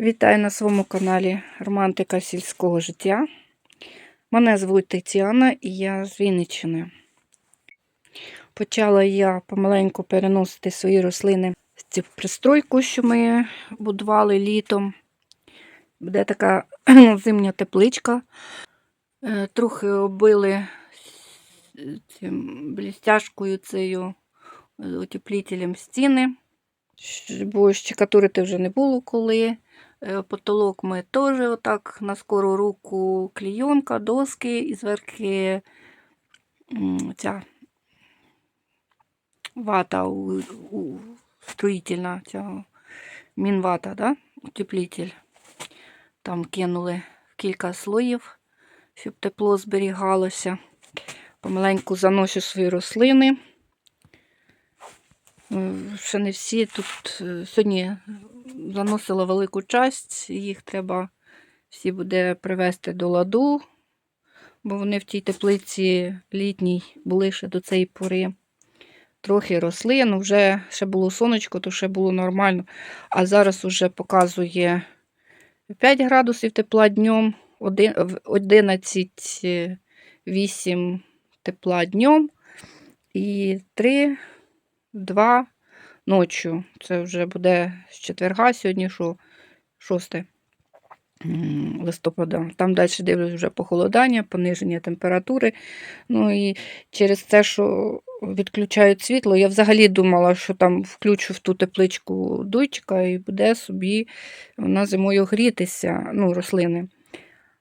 Вітаю на своєму каналі Романтика сільського життя. Мене звуть Тетяна і я з Вінниччини. Почала я помаленьку переносити свої рослини в цю пристройку, що ми будували літом. Буде така зимня тепличка. Е, Трохи оббили блістяшкою цією е, утеплителем стіни. Бо щекатурити вже не було коли. Е, Потолок ми теж отак на скору руку клійонка, доски і зверхи ця вата у, у, строїтельна, ця мінвата, да? утеплитель. Там кинули кілька слоїв, щоб тепло зберігалося. Помаленьку заношу свої рослини. Е, Ще не всі тут е, сьогодні заносила велику часть, їх треба всі буде привести до ладу, бо вони в тій теплиці літній були ще до цієї пори. Трохи росли, ну вже ще було сонечко, то ще було нормально. А зараз уже показує 5 градусів тепла днем, 11,8 тепла днем і 3, 2 ночі. Це вже буде з четверга, сьогодні що 6 листопада. Там далі дивлюсь вже похолодання, пониження температури. Ну і через те, що відключають світло, я взагалі думала, що там включу в ту тепличку дуйчика і буде собі вона зимою грітися, ну, рослини.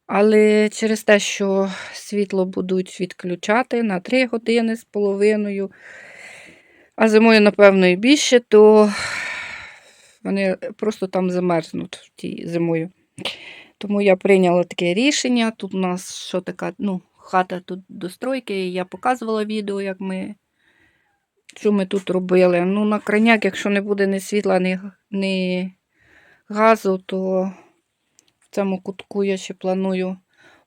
Але через те, що світло будуть відключати на 3 години з половиною, а зимою, напевно, і більше, то вони просто там замерзнуть тій зимою. Тому я прийняла таке рішення. Тут у нас що така, ну, хата тут до стройки. Я показувала відео, як ми, що ми тут робили. Ну, на краняк, якщо не буде ні світла, ні, ні газу, то в цьому кутку я ще планую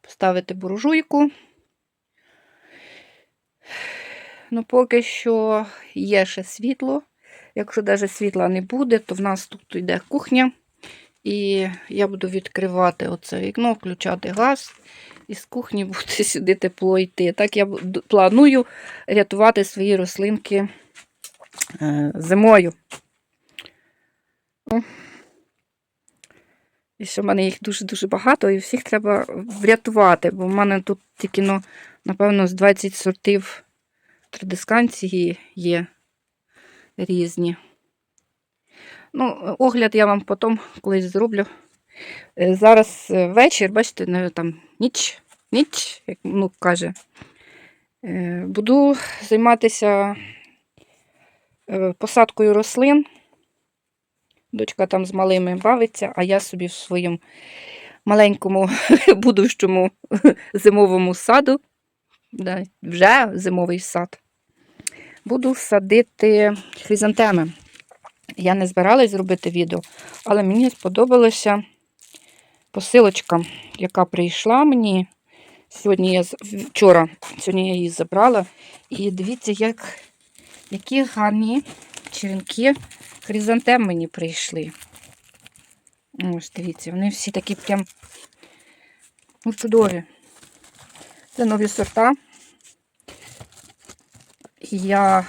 поставити буржуйку. Ну, поки що є ще світло. Якщо навіть світла не буде, то в нас тут йде кухня. І я буду відкривати оце вікно, включати газ. І з кухні буде сюди тепло йти. Так я планую рятувати свої рослинки е, зимою. І що в мене їх дуже-дуже багато, і всіх треба врятувати, бо в мене тут тільки, ну, напевно, з 20 сортів традисканції є різні. Ну, огляд я вам потім колись зроблю. Е, Зараз е, вечір, бачите, там ніч, ніч, як ну, каже. Е, Буду займатися посадкою рослин. Дочка там з малими бавиться, а я собі в своєму маленькому будущому зимовому саду, да, вже зимовий сад, буду садити хризантеми. Я не збиралась зробити відео, але мені сподобалася посилочка, яка прийшла мені. Сьогодні я вчора, сьогодні я її забрала. І дивіться, як, які гарні черенки хризантем мені прийшли. Ось, дивіться, вони всі такі прям ну, чудові. Це нові сорта. Я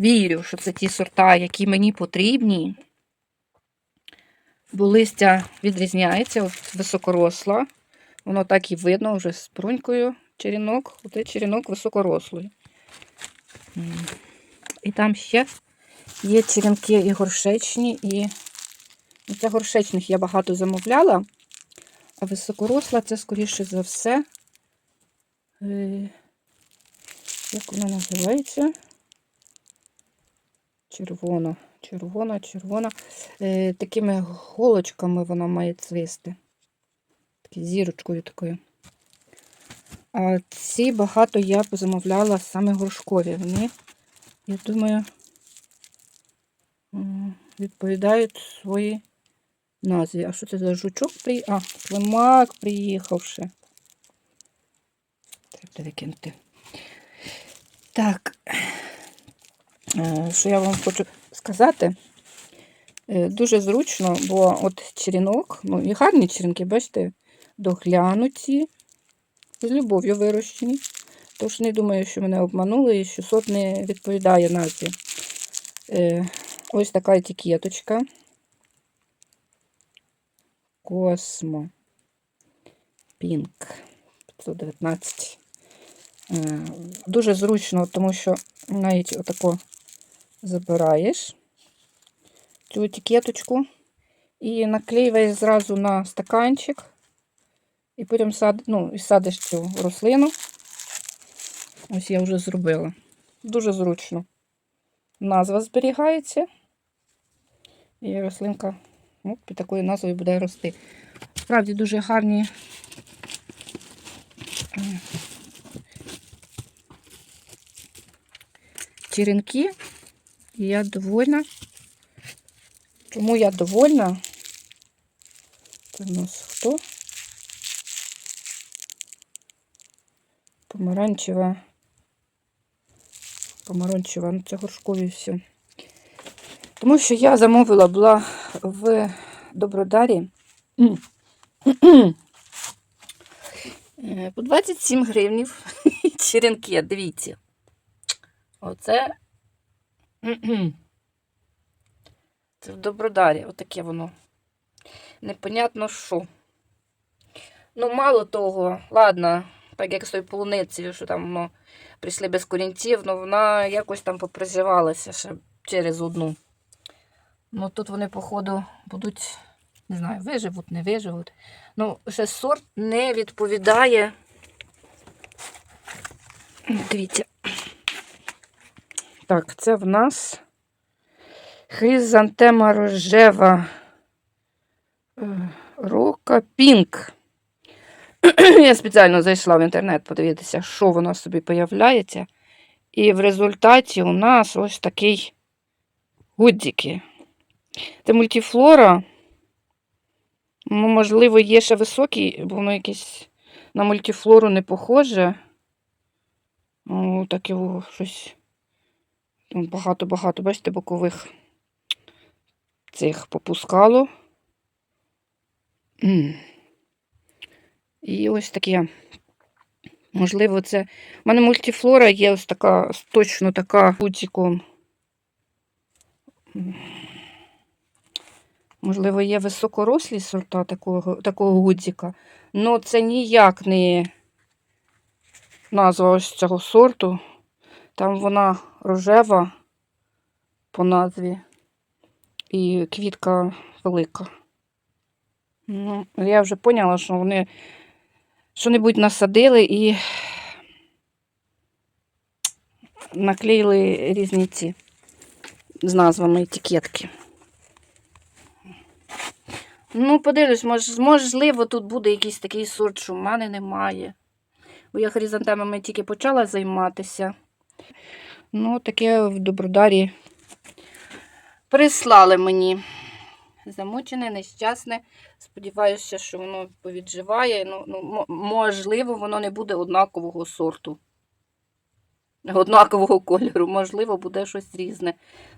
вірю, що це ті сорта, які мені потрібні. Бо листя відрізняється, от високоросла. Воно так і видно вже з брунькою черінок. Оце черінок високорослий. І там ще є черенки і горшечні, і це горшечних я багато замовляла, а високоросла це, скоріше за все. Е, Як вона називається? Червона, червона, червона. Такими голочками вона має цвісти. Такі зірочкою такою. А ці багато я позамовляла саме горшкові. Вони, я думаю, відповідають своїй назві. А що це за жучок? При... А, климак приїхав ще. Треба викинути. Так. Е, Що я вам хочу сказати? Е, Дуже зручно, бо от черенок, ну і гарні черенки, бачите, доглянуті, з любов'ю вирощені. Тож не думаю, що мене обманули і що сорт не відповідає назві. Е, ось така етикеточка. Космо. Пінк 519. Дуже зручно, тому що навіть отако забираєш цю етикеточку і наклеюєш зразу на стаканчик, і потім сад, ну, і садиш цю рослину. Ось я вже зробила. Дуже зручно. Назва зберігається. І рослинка ну, під такою назвою буде рости. Справді дуже гарні. Черенки. І я довольна. Чому я довольна? Це в нас хто? Помаранчева. Помаранчева, ну це горшкові все. Тому що я замовила була в Добродарі е, по 27 гривнів черенки, дивіться. Оце це в Добродарі, отаке воно. Непонятно що. Ну, мало того, ладно, так як з тою полуницею, що там воно прийшли без корінців, ну вона якось там поприживалася ще через одну. Ну тут вони, походу, будуть, не знаю, виживуть, не виживуть. Ну, ще сорт не відповідає. Дивіться. Так, це в нас хризантема рожева е, рока пінк. Я спеціально зайшла в інтернет подивитися, що воно собі появляється. І в результаті у нас ось такий гудзики. Це мультифлора. Ну, можливо, є ще високий, бо воно якесь на мультифлору не похоже. О, так його щось. Багато-багато, бачите, бокових цих попускало. І ось таке. Можливо, це. У мене мультифлора є ось така, точно така гудзиком. Можливо, є високорослі сорта такого такого гудзика. але це ніяк не назва ось цього сорту. Там вона рожева по назві і квітка велика. Ну, я вже поняла, що вони що-небудь насадили і наклеїли різні ці з назвами етикетки. Ну, подивлюсь, мож, можливо, тут буде якийсь такий сорт, що в мене немає. Бо я хризантемами тільки почала займатися. Ну, таке в Добродарі прислали мені. Замучене, нещасне. Сподіваюся, що воно повідживає. Ну, ну, можливо, воно не буде однакового сорту. Однакового кольору. Можливо, буде щось різне.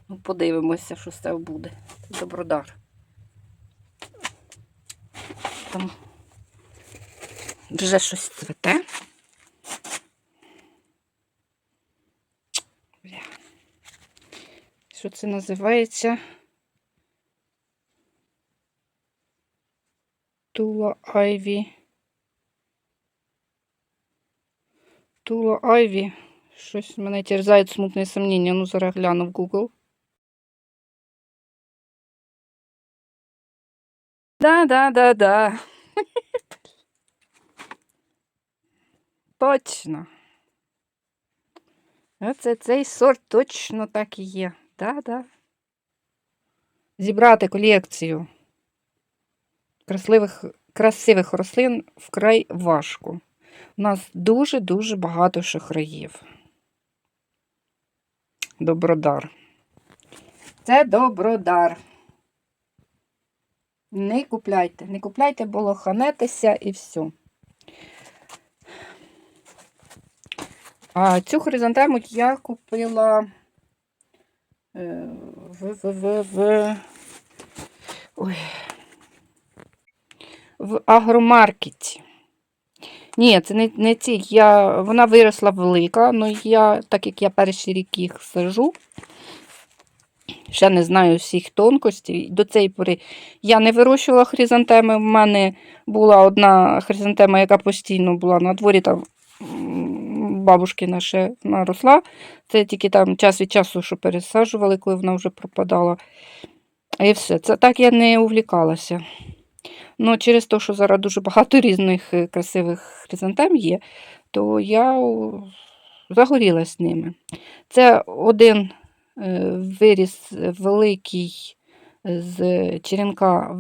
Ну, подивимося, що з цього буде. Це Добродар. Там вже щось цвете. Що це називається? Тула Айві. Тула Айві. Щось мене терзають смутне сумніння. Ну, зараз гляну в Google. Да, да, да, да. Точно. Оце цей сорт точно так і є. Да, да. Зібрати колекцію красивих, красивих рослин вкрай важко. У нас дуже-дуже багато шахраїв. Добродар. Це добродар. Не купляйте, не купляйте, бо лоханетеся і все. А цю хризантему я купила в, в, в, в Ой. В агромаркеті. Ні, це не, не ці. Я, вона виросла велика, але я, так як я перший рік їх сажу, ще не знаю всіх тонкостей. До цієї пори я не вирощувала хризантеми. В мене була одна хризантема, яка постійно була на дворі, там м, бабушкина ще вона. Це тільки там час від часу, що пересаджували, коли вона вже пропадала. І все. Це так я не увлікалася. Ну, через те, що зараз дуже багато різних е, красивих хризантем є, то я о, загорілась ними. Це один е, виріс великий з черенка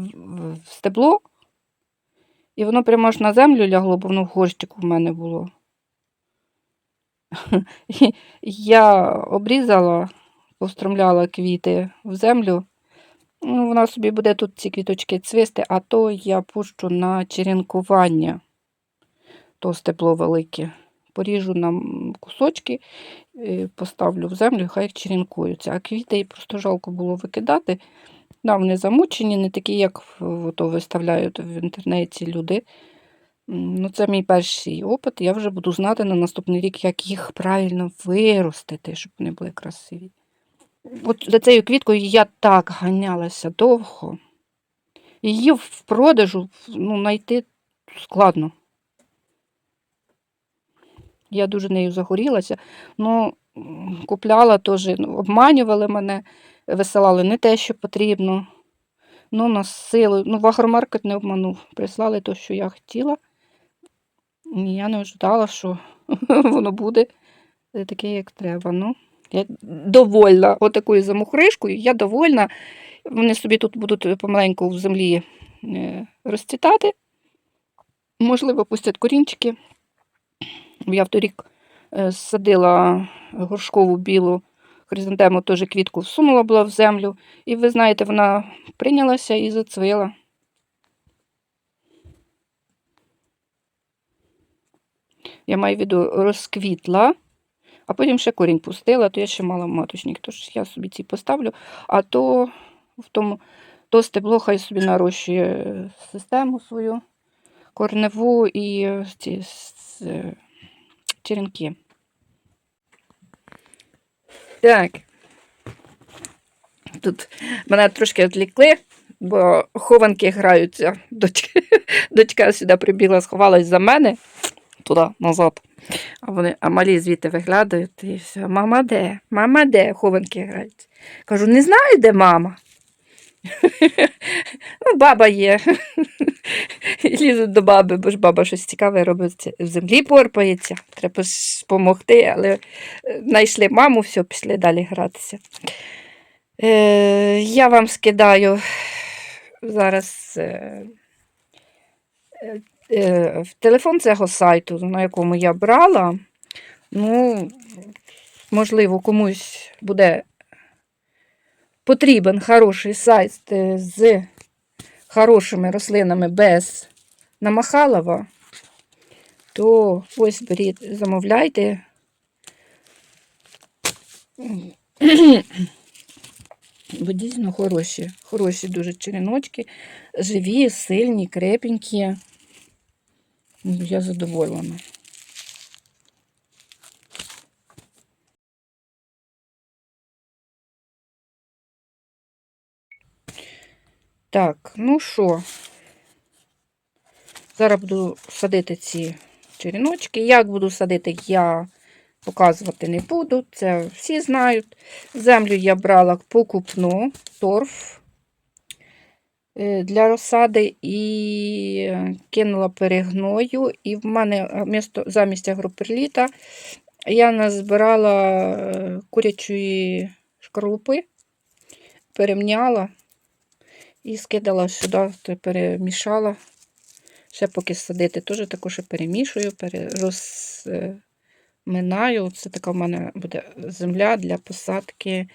в стебло, і воно прямо аж на землю лягло, бо воно в горщику в мене було. Я обрізала, постромляла квіти в землю. Ну, вона собі буде тут ці квіточки цвісти, а то я пущу на черенкування. То стебло велике. Поріжу на кусочки, е, поставлю в землю, хай черенкуються. А квіти просто жалко було викидати. Да, вони замучені, не такі, як ото виставляють в інтернеті люди. Ну, це мій перший опит. Я вже буду знати на наступний рік, як їх правильно виростити, щоб вони були красиві. От за цією квіткою я так ганялася довго. Її в продажу ну, знайти складно. Я дуже нею загорілася. Ну, купляла теж, ну, обманювали мене, висилали не те, що потрібно. Ну, на силу. Ну, в агромаркет не обманув. Прислали те, що я хотіла. Я не ожидала, що воно буде таке, як треба. Ну, я довольна отакою замухришкою, я довольна. Вони собі тут будуть помаленьку в землі е, розцвітати. Можливо, пустять корінчики. Я в торік е, садила горшкову білу хризантему, теж квітку всунула була в землю. І ви знаєте, вона прийнялася і зацвила. Я маю в виду розквітла, а потім ще корінь пустила, то я ще мала маточник, тож я собі ці поставлю, а то в тому то стебло хай собі нарощує систему свою корневу і е, ці е, черенки. Так. Тут мене трошки відлікли, бо хованки граються. Дочка, дочка сюди прибігла, сховалась за мене туди назад. А вони, а малі звідти виглядають і все. Мама де? Мама де? Хованки грають. Кажу, не знаю, де мама. ну, баба є. Лізуть до баби, бо ж баба щось цікаве робить. В землі порпається. Треба допомогти, але е, знайшли маму, все, пішли далі гратися. Е, я вам скидаю зараз. Е, е, телефон цього сайту, на якому я брала, ну, можливо, комусь буде потрібен хороший сайт е, з хорошими рослинами без намахалова, то ось беріть, замовляйте. Бо дійсно хороші, хороші дуже череночки, живі, сильні, крепенькі. Я задоволена. Так, ну що, зараз буду садити ці черіночки. Як буду садити, я показувати не буду. Це всі знають. Землю я брала покупну торф для розсади і кинула перегною. І в мене замість агроперліта я назбирала е, курячої шкарлупи, перемняла і скидала сюди, перемішала. Ще поки садити, теж також перемішую, розминаю. Це така в мене буде земля для посадки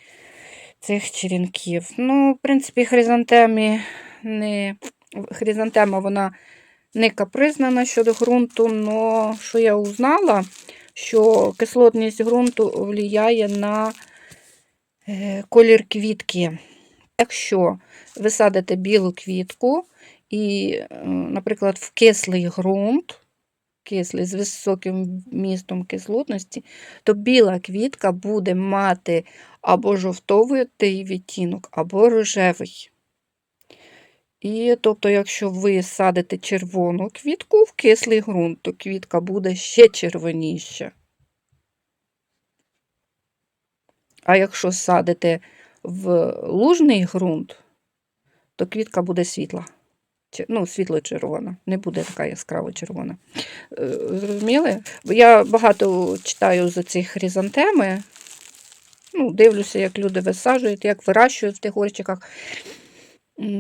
цих черенків. Ну, в принципі, хризантемі не... хризантема вона не капризна щодо ґрунту, але що я узнала, що кислотність ґрунту впливає на е, колір квітки. Якщо ви садите білу квітку і, е, наприклад, в кислий ґрунт, кислий з високим вмістом кислотності, то біла квітка буде мати або жовтовий відтінок, або рожевий. І тобто, якщо ви садите червону квітку в кислий ґрунт, то квітка буде ще червоніша. А якщо садите в лужний ґрунт, то квітка буде світла. Ну, світло-червона, не буде така яскраво червона. Е, Зрозуміли? Я багато читаю за ці хризантеми. Ну, дивлюся, як люди висаджують, як вирощують в тих горщиках,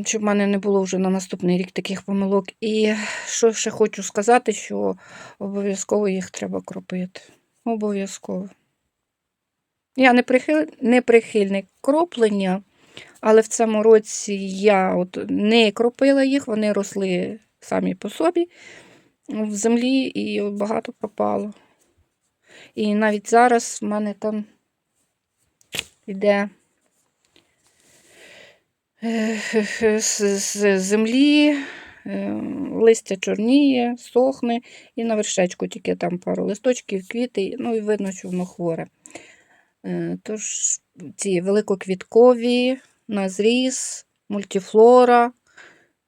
щоб в мене не було вже на наступний рік таких помилок. І що ще хочу сказати, що обов'язково їх треба кропити. Обов'язково. Я не, прихил... не прихильник кроплення, але в цьому році я от не кропила їх, вони росли самі по собі в землі і багато попало. І навіть зараз в мене там йде е, з, з землі, е, листя чорніє, сохне, і на вершечку тільки там пару листочків, квіти, ну і видно, що воно хворе. Е, Тож ці великоквіткові, назріс, мультифлора,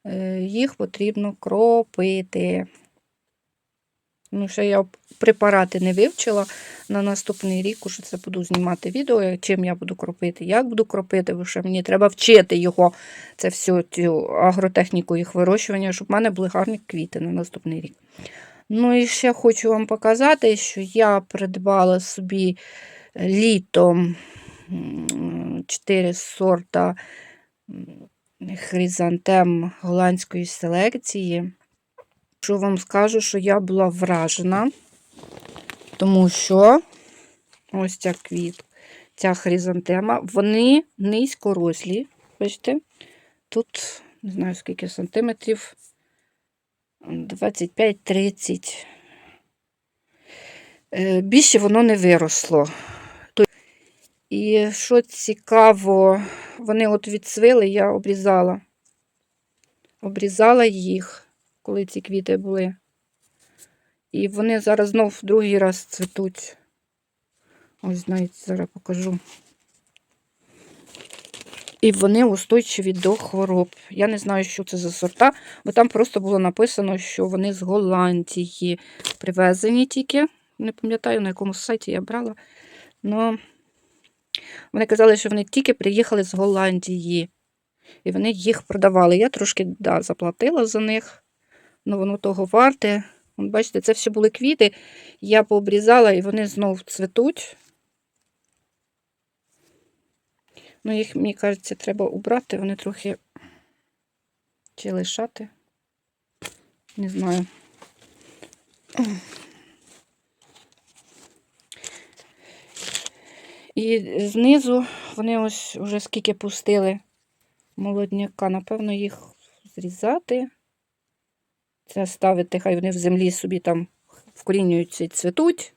е, їх потрібно кропити. Ну, ще я препарати не вивчила. На наступний рік уже це буду знімати відео, чим я буду кропити, як буду кропити, бо ще мені треба вчити його, це всю цю агротехніку їх вирощування, щоб в мене були гарні квіти на наступний рік. Ну і ще хочу вам показати, що я придбала собі літом 4 сорта хризантем голландської селекції. Що вам скажу, що я була вражена, тому що ось ця квіт, ця хризантема, вони низькорослі. Бачите? Тут, не знаю скільки сантиметрів, 25-30. Е, Більше воно не виросло. І що цікаво, вони от відцвили, я обрізала. Обрізала їх, коли ці квіти були. І вони зараз знов другий раз цвітуть. Ось навіть зараз покажу. І вони устойчиві до хвороб. Я не знаю, що це за сорта, бо там просто було написано, що вони з Голландії привезені тільки. Не пам'ятаю, на якому сайті я брала. Но вони казали, що вони тільки приїхали з Голландії. І вони їх продавали. Я трошки да, заплатила за них, але воно того варте. Бачите, це все були квіти. Я пообрізала, і вони знов цвітуть. Ну, їх, мені кажеться, треба убрати, вони трохи чи лишати. Не знаю. І знизу вони ось вже скільки пустили молодняка. Напевно, їх зрізати. Це ставити, хай вони в землі собі там вкорінюються і цвітуть,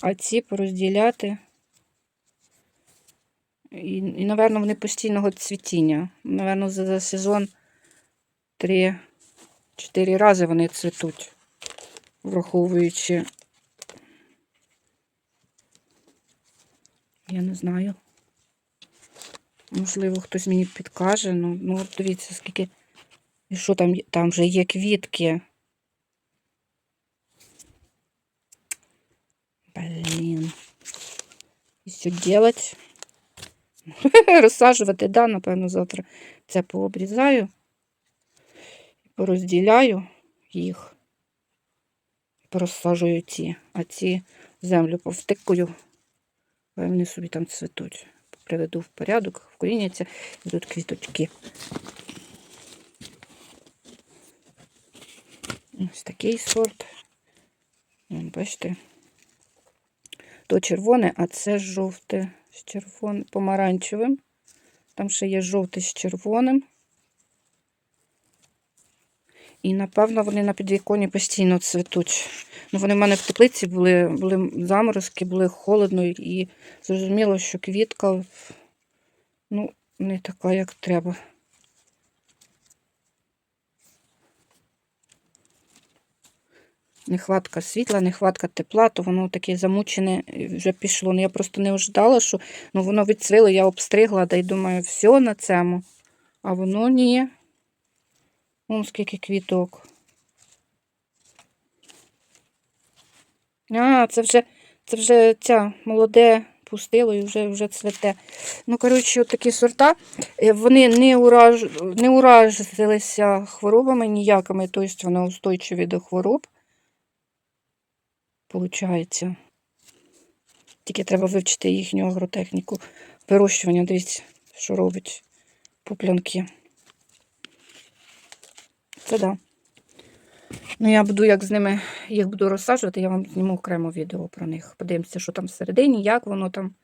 а ці порозділяти. І, і напевно, вони постійного цвітіння. Напевно, за, за сезон 3-4 рази вони цвітуть, враховуючи. Я не знаю. Можливо, хтось мені підкаже. Ну, ну дивіться, скільки. І що там? Там вже є квітки. Блін. І що делать? Розсаджувати, да, напевно, завтра це пообрізаю. Порозділяю їх. Порозсаджую ці, а ці землю повтикую. Вони собі там цвітуть. Приведу в порядок, вкоріняться, і тут квіточки. Ось такий сорт. Вон, бачите, то червоне, а це жовте з червоним, помаранчевим. Там ще є жовте з червоним. І, напевно, вони на підвіконі постійно цвітуть. Ну, вони в мене в теплиці були, були заморозки, були холодно, і зрозуміло, що квітка, ну, не така, як треба. Нехватка світла, нехватка тепла, то воно таке замучене вже пішло. Ну, я просто не ожидала, що ну, воно відцвіло, я обстригла, та й думаю, все на цьому. А воно ні. Вон скільки квіток. А, це вже, це вже ця молоде пустило і вже, вже цвете. Ну, коротше, от такі сорта, е, вони не, ураж... не уразилися хворобами ніякими, тобто вони устойчиві до хвороб. Получається. Тільки треба вивчити їхню агротехніку вирощування. Дивіться, що робить пуплянки. Це да. Ну, я буду, як з ними їх буду розсаджувати, я вам зніму окремо відео про них. Подивимося, що там всередині, як воно там.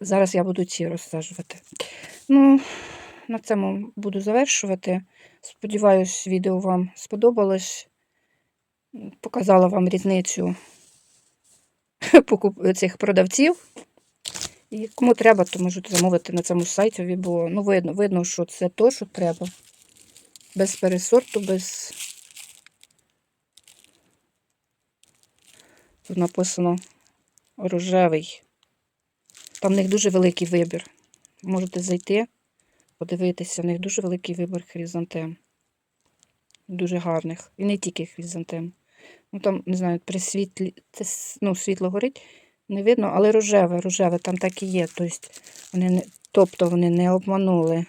Зараз я буду ці розсаджувати. Ну, на цьому буду завершувати. Сподіваюсь, відео вам сподобалось. Показала вам різницю. цих продавців. І кому треба, то можете замовити на цьому сайті, бо ну, видно, видно, що це то, що треба. Без пересорту, без. Тут написано рожевий. Там в них дуже великий вибір. Можете зайти, подивитися, в них дуже великий вибір хризантем. Дуже гарних. І не тільки хризантем. Ну там, не знаю, при світлі, це ну, світло горить, не видно, але рожеве, рожеве, там так і є. Тобто вони не, тобто вони не обманули.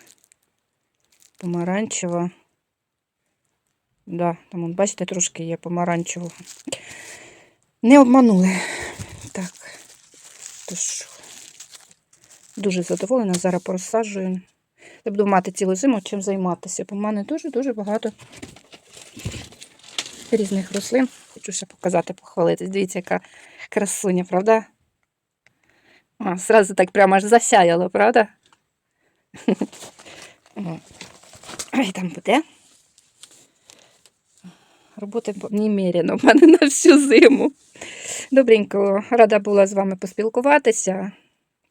Помаранчева. Да, там, бачите, трошки є помаранчевого. Не обманули. Так. Тож, дуже задоволена. Зараз порозсаджую. Я буду мати цілу зиму чим займатися. Бо в мене дуже-дуже багато різних рослин. Хочу ще показати, похвалитись. Дивіться, яка красуня, правда? А, зразу так прямо аж засяяло, правда? Ай, там буде. Роботи немерено в мене на всю зиму. Добренько, рада була з вами поспілкуватися.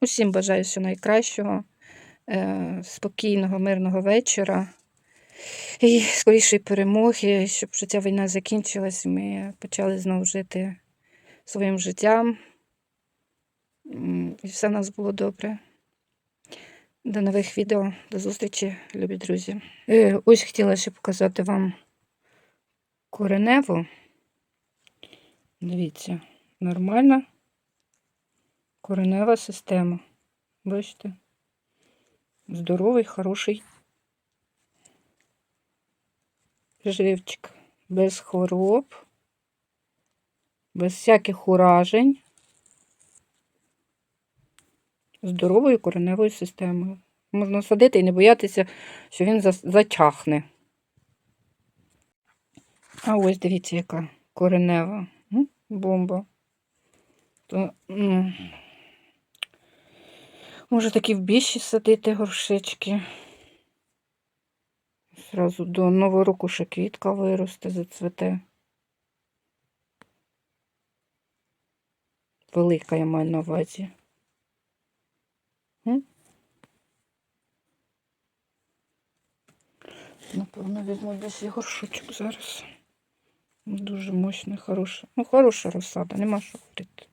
Усім бажаю всього найкращого, е, спокійного, мирного вечора. І скорішої перемоги, щоб ця війна закінчилась, ми почали знову жити своїм життям. І все в нас було добре. До нових відео, до зустрічі, любі друзі. Е, Ось хотіла ще показати вам кореневу. Дивіться, нормальна коренева система. Бачите? Здоровий, хороший живчик. Без хвороб, без всяких уражень. Здоровою кореневою системою. Можна садити і не боятися, що він зачахне. А ось дивіться, яка коренева. Бомба. То, Може такі в більші садити горшечки. Зразу до нового року ще квітка виросте, зацвете. Велика я маю на увазі. Напевно, візьму десь і горшочок зараз. Дуже мощний, хороший. Ну, хороша розсада, нема що говорити.